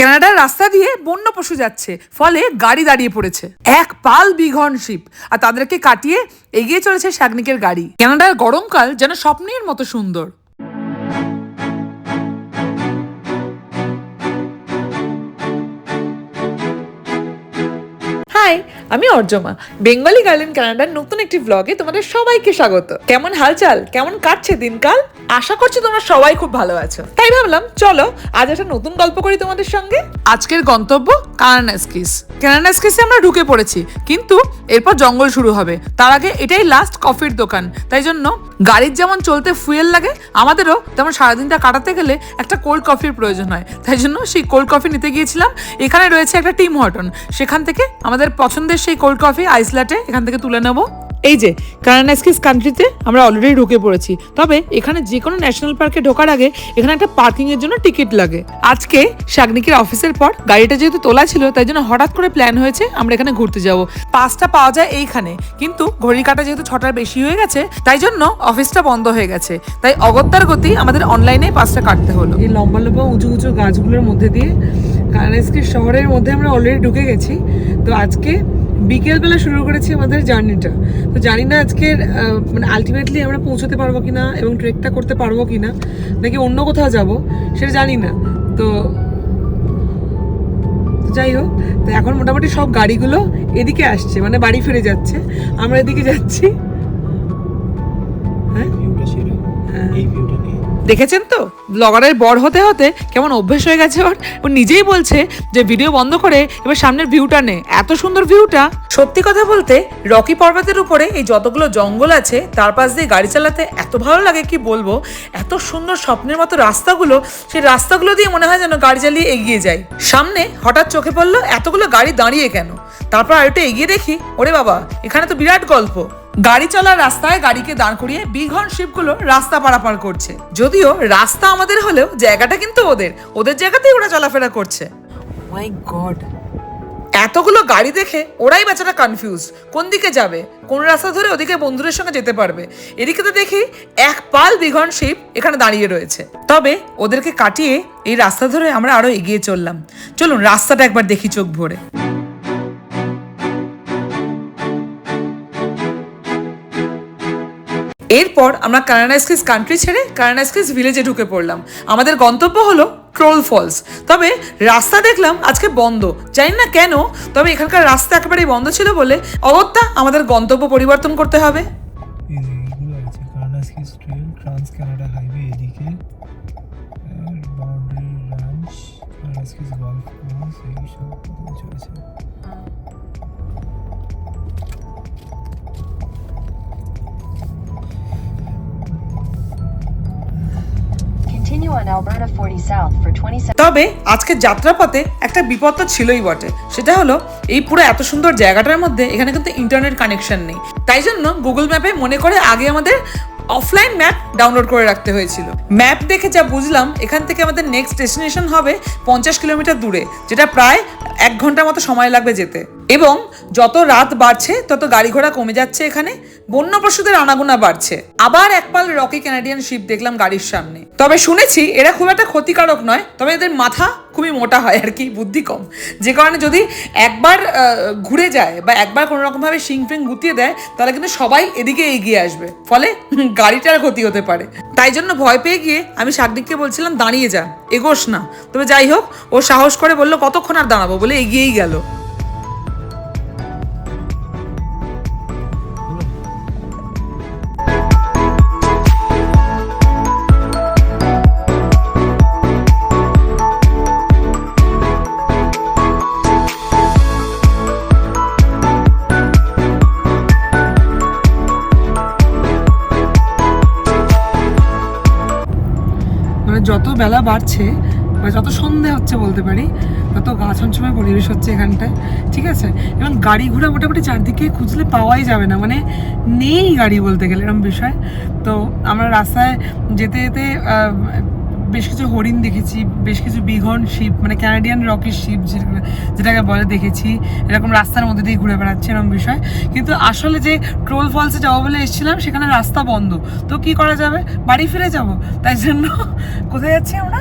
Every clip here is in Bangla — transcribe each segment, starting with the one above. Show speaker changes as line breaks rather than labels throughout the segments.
কানাডার রাস্তা দিয়ে বন্য পশু যাচ্ছে, ফলে গাড়ি দাঁড়িয়ে পড়েছে। এক পাল বিঘন শিপ, আর তাদেরকে কাটিয়ে এগিয়ে চলেছে শাগনিকের গাড়ি। কানাডার গরমকাল যেন স্বপ্নের মতো সুন্দর। হাই আমি অর্জমা। বেঙ্গলি গার্লেন কানাডার নতুন একটি ব্লগে তোমাদের সবাইকে স্বাগত। কেমন হালচাল? কেমন কাটছে দিনকাল? আশা করছি তোমরা সবাই খুব ভালো আছো। তাই ভাবলাম, চলো, আজ একটা নতুন গল্প করি তোমাদের সঙ্গে। আজকের গন্তব্য কানানাস্কিস কানানাস্কিসে আমরা ঢুকে পড়েছি, কিন্তু এরপর জঙ্গল শুরু হবে। তার আগে এটাই লাস্ট কফির দোকান। তাই জন্য গাড়ির যেমন চলতে ফুয়েল লাগে, আমাদেরও তেমন সারাদিনটা কাটাতে গেলে একটা কোল্ড কফির প্রয়োজন হয়। তাই জন্য সেই কোল্ড কফি নিতে গিয়েছিলাম। এখানে রয়েছে একটা টিম হটন। সেখান থেকে আমাদের পছন্দের সেই কোল্ড কফি আইস ল্যাটে এখান থেকে তুলে নেব। এই যে কানানাস্কিস কান্ট্রিতে আমরা অলরেডি ঢুকে পড়েছি। তবে এখানে যে কোনো ন্যাশনাল পার্কে ঢোকার আগে এখানে একটা পার্কিং এর জন্য টিকিট লাগে। আজকে শাগনিকের অফিসের পর গাড়িটা যেহেতু তোলা ছিল তাই জন্য হঠাৎ করে প্ল্যান হয়েছে আমরা এখানে ঘুরতে যাব। পাঁচটা পাওয়া যায় এইখানে। কিন্তু ঘড়ির কাটা যেহেতু ছটার বেশি হয়ে গেছে তাই জন্য অফিসটা বন্ধ হয়ে গেছে। তাই অগত্যার গতি আমাদের অনলাইনে পাঁচটা কাটতে হলো। এই লম্বা লম্বা উঁচু উঁচু গাছগুলোর মধ্যে দিয়ে কানানাস্কিস শহরের মধ্যে আমরা অলরেডি ঢুকে গেছি। তো আজকে বিকেলবেলা শুরু করেছি আমাদের জার্নিটা। তো জানি না আজকের মানে আলটিমেটলি আমরা পৌঁছতে পারব কিনা এবং ট্রেকটা করতে পারব কিনা, নাকি অন্য কোথাও যাব, সেটা জানি না। তো তো যাই হোক, তো এখন মোটামুটি সব গাড়িগুলো এদিকে আসছে মানে বাড়ি ফিরে যাচ্ছে। আমরা এদিকে যাচ্ছি। দেখেছেন তো? ব্লগারের বড় হতে হতে কেমন অভ্যেস হয়ে গেছে ওর। ও নিজেই বলছে যে ভিডিও বন্ধ করে এবার সামনের ভিউটা নে। এত সুন্দর ভিউটা সত্যি কথা বলতে, রকি পর্বতের উপরে এই যতগুলো জঙ্গল আছে, তার পাশ দিয়ে গাড়ি চালাতে এত ভালো লাগে কি বলব? এত সুন্দর স্বপ্নের মতো রাস্তাগুলো, সেই রাস্তাগুলো দিয়ে মনে হয় যেন গাড়ি চালিয়ে এগিয়ে যাই। সামনে হঠাৎ চোখে পড়ল এতগুলো গাড়ি দাঁড়িয়ে কেন? তারপর আরেকটু এগিয়ে দেখি, ওরে বাবা, এখানে তো বিরাট গল্প। গাড়ি চলার রাস্তায় গাড়িকে দাঁড় করিয়ে বিঘন শিপগুলো রাস্তা পারাপার করছে। যদিও রাস্তা আমাদের হলেও জায়গাটা কিন্তু ওদের। ওদের জায়গাতেই ওরা চলাফেরা করছে। মাই গড এতগুলো গাড়ি দেখে ওরাই বেচারা কনফিউজ কোন দিকে যাবে? কোন রাস্তা ধরে ওদিকে বন্ধুদের সঙ্গে যেতে পারবে? এদিকে তো দেখি এক পাল বিঘন শিপ এখানে দাঁড়িয়ে রয়েছে। তবে ওদেরকে কাটিয়ে এই রাস্তা ধরে আমরা আরও এগিয়ে চললাম। চলুন রাস্তাটা একবার দেখি চোখ ভরে। এরপর আমরা কারানাইসক্রিস কান্ট্রি ছেড়ে কারানাইসক্রিস ভিলেজে ঢুকে পড়লাম। আমাদের গন্তব্য হলো ট্রোল ফলস তবে রাস্তা দেখলাম আজকে বন্ধ। জানি না কেন, তবে এখানকার রাস্তা একেবারেই বন্ধ ছিল বলে অগত্যা আমাদের গন্তব্য পরিবর্তন করতে হবে। তবে আজকে যাত্রাপথে একটা বিপদ তো ছিলই বটে। সেটা হলো, এই পুরো এত সুন্দর জায়গাটার মধ্যে এখানে কিন্তু ইন্টারনেট কানেকশন নেই। তাই জন্য গুগল ম্যাপে মনে করে আগে আমাদের অফলাইন ম্যাপ ডাউনলোড করে রাখতে হয়েছিল। ম্যাপ দেখে যা বুঝলাম, এখান থেকে আমাদের নেক্সট ডেস্টিনেশন হবে পঞ্চাশ কিলোমিটার দূরে, যেটা প্রায় এক ঘণ্টার মতো সময় লাগবে যেতে। এবং যত রাত বাড়ছে, তত গাড়ি ঘোড়া কমে যাচ্ছে এখানে বন্য পশুদের আনাগোনা বাড়ছে। আবার একপাল রকি ক্যানাডিয়ান শিপ দেখলাম গাড়ির সামনে। তবে শুনেছি, এরা খুব একটা ক্ষতিকারক নয়, তবে এদের মাথা খুবই মোটা হয় আর কি, বুদ্ধি কম। যে কারণে যদি একবার ঘুরে যায় বা একবার কোনো রকমভাবে শিং ফিং গুতিয়ে দেয়, তাহলে কিন্তু সবাই এদিকে এগিয়ে আসবে। ফলে গাড়িটার ক্ষতি হতে পারে। তাই জন্য ভয় পেয়ে গিয়ে আমি শাকদিককে বলছিলাম, দাঁড়িয়ে যা, এগোস না। তবে যাই হোক, ও সাহস করে বলল, কতক্ষণ আর দাঁড়াবো? বলে এগিয়েই গেল। যত বেলা বাড়ছে, বা যত সন্ধে হচ্ছে বলতে পারি, তত গা ছমছমে পরিবেশ হচ্ছে এখানটায়, ঠিক আছে? এবং গাড়ি ঘোড়া মোটামুটি চারদিকে খুঁজলে পাওয়াই যাবে না মানে নেই গাড়ি বলতে গেলে এরকম বিষয়। তো আমরা রাস্তায় যেতে যেতে বেশ কিছু হরিণ দেখেছি, বেশ কিছু বিঘন শিপ মানে ক্যানাডিয়ান রকি শিপ যেটাকে বলে দেখেছি। এরকম রাস্তার মধ্যে দিয়ে ঘুরে বেড়াচ্ছে এরকম বিষয়। কিন্তু আসলে যে ট্রোল ফলসে যাব বলে এসেছিলাম, সেখানে রাস্তা বন্ধ। তো কি করা যাবে? বাড়ি ফিরে যাব। তাই জন্য কোথায় যাচ্ছি আমরা?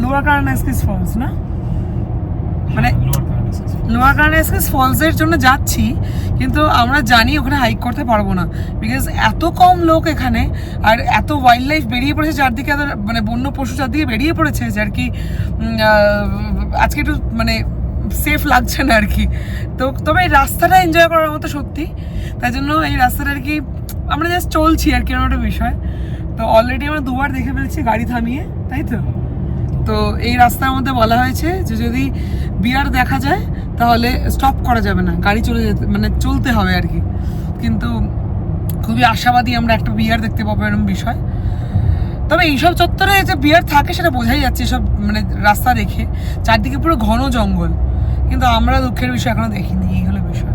লোয়ার কারণ ফলস না?
মানে
লোয়ার এক্সপ্রেস
ফলসের জন্য যাচ্ছি, কিন্তু আমরা জানি ওখানে হাইক করতে পারব না। বিকজ এত কম লোক এখানে, আর এত ওয়াইল্ড লাইফ বেরিয়ে পড়েছে, চারদিকে এত মানে বন্য পশু চারদিকে বেরিয়ে পড়েছে যে আর কি আজকে একটু মানে সেফ লাগছে না আর কি। তো, তবে এই রাস্তাটা এনজয় করার মতো সত্যি। তাই জন্য এই রাস্তাটা আর কি, আমরা জাস্ট চলছি আর কি, এরকম একটা বিষয়। তো অলরেডি আমরা দুবার দেখে ফেলছি, গাড়ি থামিয়ে, তাই তো? তো এই রাস্তার মধ্যে বলা হয়েছে যে যদি বিয়ার দেখা যায়, তাহলে স্টপ করা যাবে না, গাড়ি চলে যেতে মানে চলতে হবে আর কি। কিন্তু খুবই আশাবাদী আমরা একটা বিয়ার দেখতে পাবো এরকম বিষয়। তবে এইসব চত্বরে যে বিয়ার থাকে সেটা বোঝাই যাচ্ছে সব মানে রাস্তা দেখে। চারদিকে পুরো ঘন জঙ্গল। কিন্তু আমরা দুঃখের বিষয় এখনও দেখিনি, এই হলো বিষয়।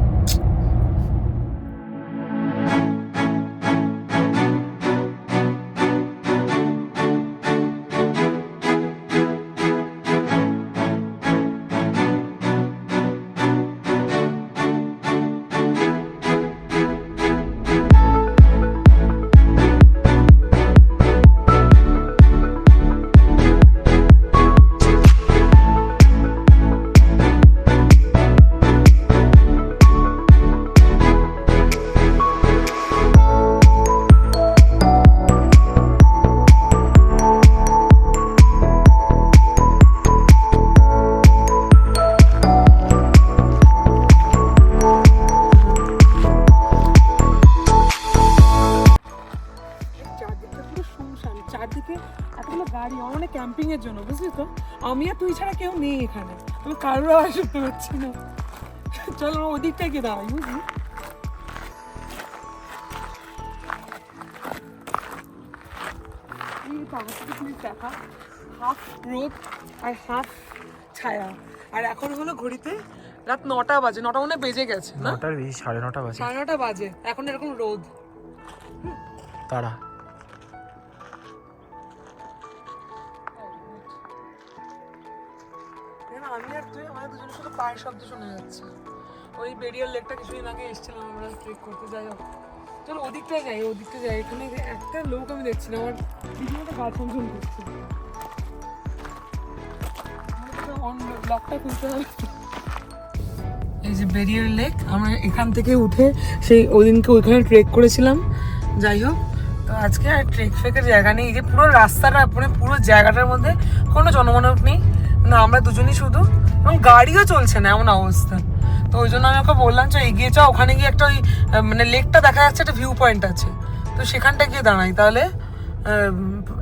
আমি আর তুই ছাড়া কেউ নেই এখানে। আমি কারোর আওয়াজ শুনতে পাচ্ছি না। চল আমরা ওদিকটা গিয়ে দাঁড়াই বুঝলি? দেখা। হাফ রোদ আর হাফ ছায়া। আর এখন হলো ঘড়িতে রাত নটা বাজে। নটা মনে বেজে গেছে না?
নটার বেশি সাড়ে নটা বাজে।
সাড়ে নটা বাজে। এখন এরকম রোদ।
তারা
না, আমি আর তুই আমাদের দুজনের শুধু পায়ের শব্দ শোনা যাচ্ছে। ওই বেরিয়ার লেকটা কিছুদিন আগে এসেছিলাম আমরা ট্রেক করতে যাই হোক। চলো ওদিকটায় যাই ওদিকটা যাই। এখানে একটা লোক আমি দেখছি না আমার রীতিমতো গা ছমছম করছে। লকটা খুলতে হবে। এই যে বেরিয়ার লেক আমরা এখান থেকে উঠে সেই ওদিনকে ওইখানে ট্রেক করেছিলাম। যাই হোক তো আজকে আর ট্রেক ফেকের জায়গা নেই। এই যে পুরো রাস্তাটা মানে পুরো জায়গাটার মধ্যে কোনো জনমানব নেই। না আমরা দুজনই শুধু। এবং গাড়িও চলছে না এমন অবস্থা। তো ওই জন্য আমি ওকে বললাম যে এগিয়ে যাও ওখানে গিয়ে একটা ওই মানে লেকটা দেখা যাচ্ছে একটা ভিউ পয়েন্ট আছে। তো সেখানটা গিয়ে দাঁড়াই তাহলে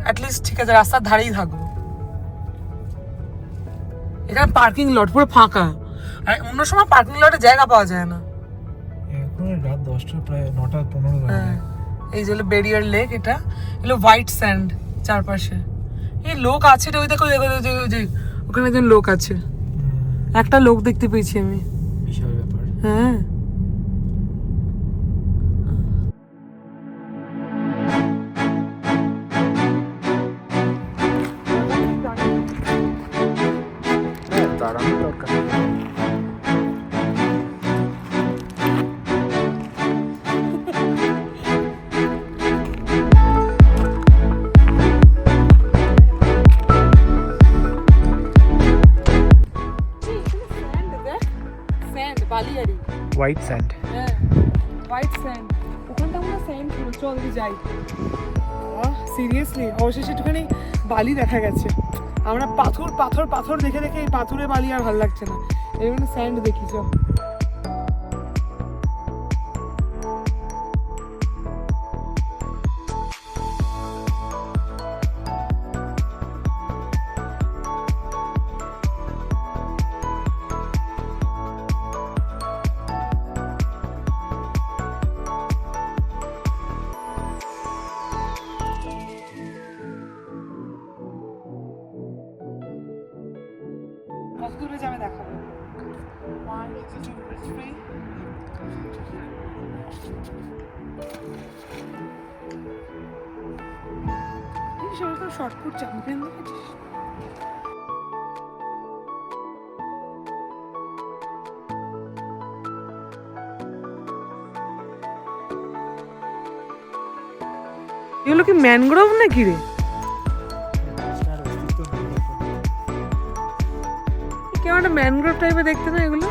অ্যাটলিস্ট ঠিক আছে রাস্তার ধারেই থাকব। এখানে পার্কিং লট পুরো ফাঁকা। আর অন্য সময় পার্কিং লটে জায়গা পাওয়া যায় না।
এখন রাত দশটা প্রায় নটা পনেরো
হ্যাঁ এই যে হলো বেরিয়ার লেক এটা এগুলো হোয়াইট স্যান্ড চারপাশে। এই লোক আছে ওই দেখো দেখো ওখানে একজন লোক আছে। একটা লোক দেখতে পেয়েছি আমি।
বিশাল ব্যাপার।
হ্যাঁ।
হোয়াইট স্যান্ড
হ্যাঁ হোয়াইট স্যান্ড ওখানটা মনে স্যান্ড ছিল চল যাই। সিরিয়াসলি অবশেষে একটুখানি বালি দেখা গেছে। আমরা পাথর পাথর পাথর দেখে দেখে এই পাথরে বালি আর ভালো লাগছে না। এই জন্য স্যান্ড দেখি, চল। কত দূরে যাবে দেখাবো। শর্টপুট চ্যাম্পিয়ন দেখেছিস এগুলো কি ম্যানগ্রোভ নাকি রে?
কেমন ম্যানগ্রোভ টাইপের দেখতে না এগুলো?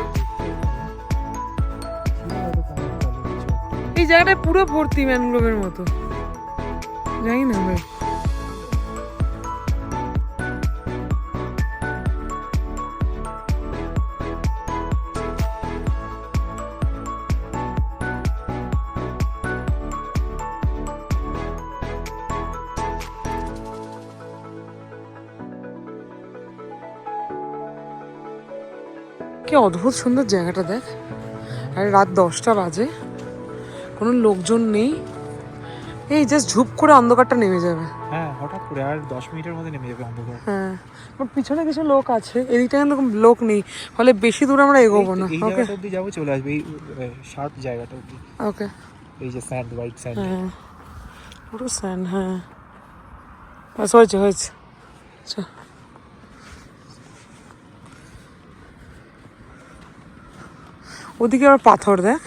এই জায়গাটা পুরো ভর্তি ম্যানগ্রোভের মতো। জানি না ভাই অদ্ভুত সুন্দর জায়গাটা দেখ। আর রাত দশটা বাজে। কোনো লোকজন নেই। এই জাস্ট ঝুপ করে অন্ধকারটা নেমে যাবে।
হ্যাঁ হঠাৎ করে আর দশ মিনিটের মধ্যে নেমে যাবে অন্ধকার।
হ্যাঁ বাট পিছনে কিছু লোক আছে। এদিকটা কিন্তু লোক নেই। ফলে বেশি দূর আমরা এগোবো না। ওকে
অব্দি যাব চলে আসবে এই শার্প জায়গাটা অব্দি
ওকে
এই যে স্যান্ড হোয়াইট স্যান্ড
হ্যাঁ। পুরো স্যান হ্যাঁ। বাস হয়েছে হয়েছে। আচ্ছা। ওদিকে আবার পাথর দেখ।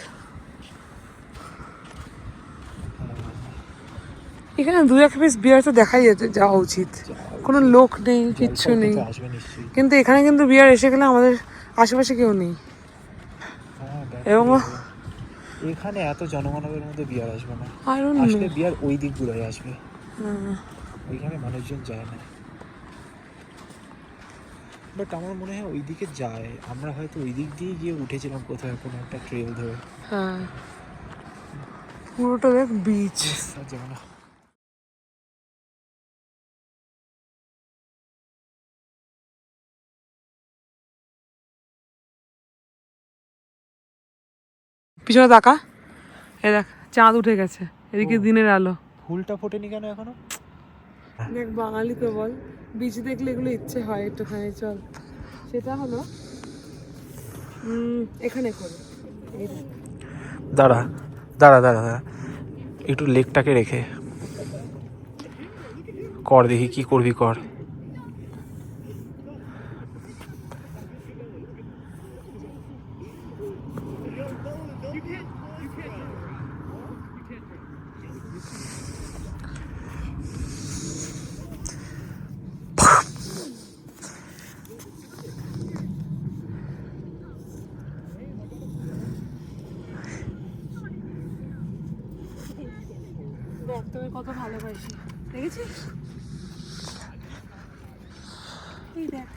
এখানে দু এক পিস বিয়ার তো দেখাই যেতে যাওয়া উচিত। কোনো লোক নেই কিচ্ছু নেই। কিন্তু এখানে কিন্তু বিয়ার এসে গেলে আমাদের আশেপাশে কেউ নেই।
হ্যাঁ
এবং
এখানে এত জনমানবের মধ্যে বিয়ার আসবে না। আসলে বিয়ার ওই দিকগুলোয় আসবে। ওইখানে মানুষজন যায় না। বাট আমার মনে হয় ওই দিকে যায়। আমরা হয়তো ওই দিক দিয়ে গিয়ে উঠেছিলাম কোথাও কোনো একটা ট্রেল ধরে।
হ্যাঁ। পুরোটা দেখ বিচ
না।
পিছনে তাকা। এ দেখ চাঁদ উঠে গেছে। এদিকে দিনের আলো।
ফুলটা ফোটেনি কেন এখনও?
দেখ বাঙালি তো বল। বীজ দেখলে এগুলো ইচ্ছে হয় একটুখানি চল। সেটা হলো এখানে করে।
দাঁড়া দাঁড়া দাঁড়া দাঁড়া। একটু লেকটাকে রেখে। কর দেখি কি করবি, কর
দেখ তোকে ভালোবাসি দেখেছিস? এই দেখ।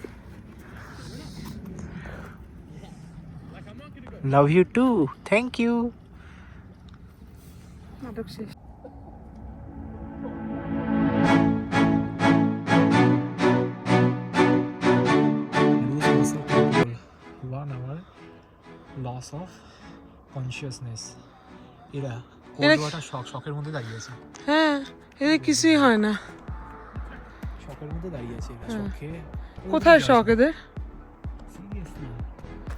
Love you too thank you
নাটক শেষ।
Loss of consciousness. এরা কোল্ড ওয়াটার শক শকের মধ্যে দাঁড়িয়ে আছে।
হ্যাঁ। এদের কিছুই হয় না।
শকের মধ্যে দাঁড়িয়ে আছে এরা
হ্যাঁ।
শখে।
কোথায় শখ এদের?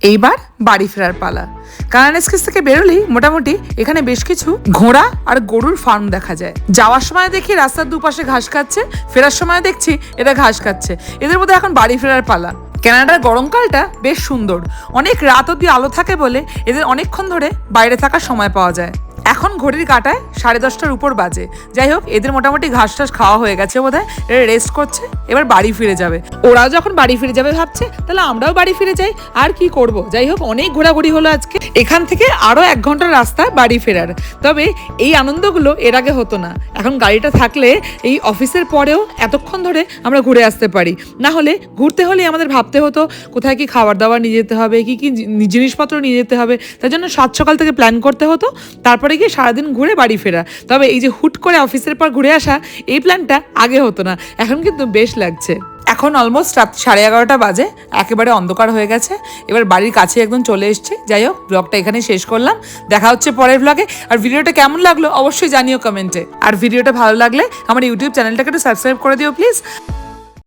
এইবার বাড়ি ফেরার পালা। কানাডাস্কিস থেকে বেরোলেই মোটামুটি এখানে বেশ কিছু ঘোড়া আর গরুর ফার্ম দেখা যায়। যাওয়ার সময় দেখি রাস্তার দুপাশে ঘাস খাচ্ছে ফেরার সময় দেখছি এরা ঘাস খাচ্ছে। এদের মধ্যে এখন বাড়ি ফেরার পালা। কানাডার গরমকালটা বেশ সুন্দর। অনেক রাত অব্দি আলো থাকে বলে এদের অনেকক্ষণ ধরে বাইরে থাকার সময় পাওয়া যায়। এখন ঘড়ির কাটায় সাড়ে দশটার উপর বাজে। যাই হোক, এদের মোটামুটি ঘাস টাস খাওয়া হয়ে গেছে বোধ হয় রেস্ট করছে, এবার বাড়ি ফিরে যাবে। ওরাও যখন বাড়ি ফিরে যাবে ভাবছে, তাহলে আমরাও বাড়ি ফিরে যাই, আর কি করব? যাই হোক, অনেক ঘোরাঘুরি হলো আজকে। এখান থেকে আরও এক ঘণ্টার রাস্তা বাড়ি ফেরার। তবে এই আনন্দগুলো এর আগে হতো না। এখন গাড়িটা থাকলে এই অফিসের পরেও এতক্ষণ ধরে আমরা ঘুরে আসতে পারি। না হলে ঘুরতে হলে আমাদের ভাবতে হতো, কোথায় কি খাবার দাবার নিয়ে যেতে হবে, কি কি জিনিসপত্র নিয়ে যেতে হবে। তার জন্য সাত সকাল থেকে প্ল্যান করতে হতো। তারপরে গিয়ে সারাদিন ঘুরে বাড়ি ফেরা। তবে এই যে হুট করে অফিসের পর ঘুরে আসা, এই প্ল্যানটা আগে হতো না। এখন কিন্তু বেশ লাগছে। এখন অলমোস্ট রাত সাড়ে এগারোটা বাজে, একেবারে অন্ধকার হয়ে গেছে। এবার বাড়ির কাছে একদম চলে এসছে। যাই হোক ব্লগটা এখানে শেষ করলাম। দেখা হচ্ছে পরের ব্লগে আর ভিডিওটা কেমন লাগল অবশ্যই জানিও কমেন্টে আর ভিডিওটা ভালো লাগলে আমার ইউটিউব চ্যানেলটাকে একটু সাবস্ক্রাইব করে দিও প্লিজ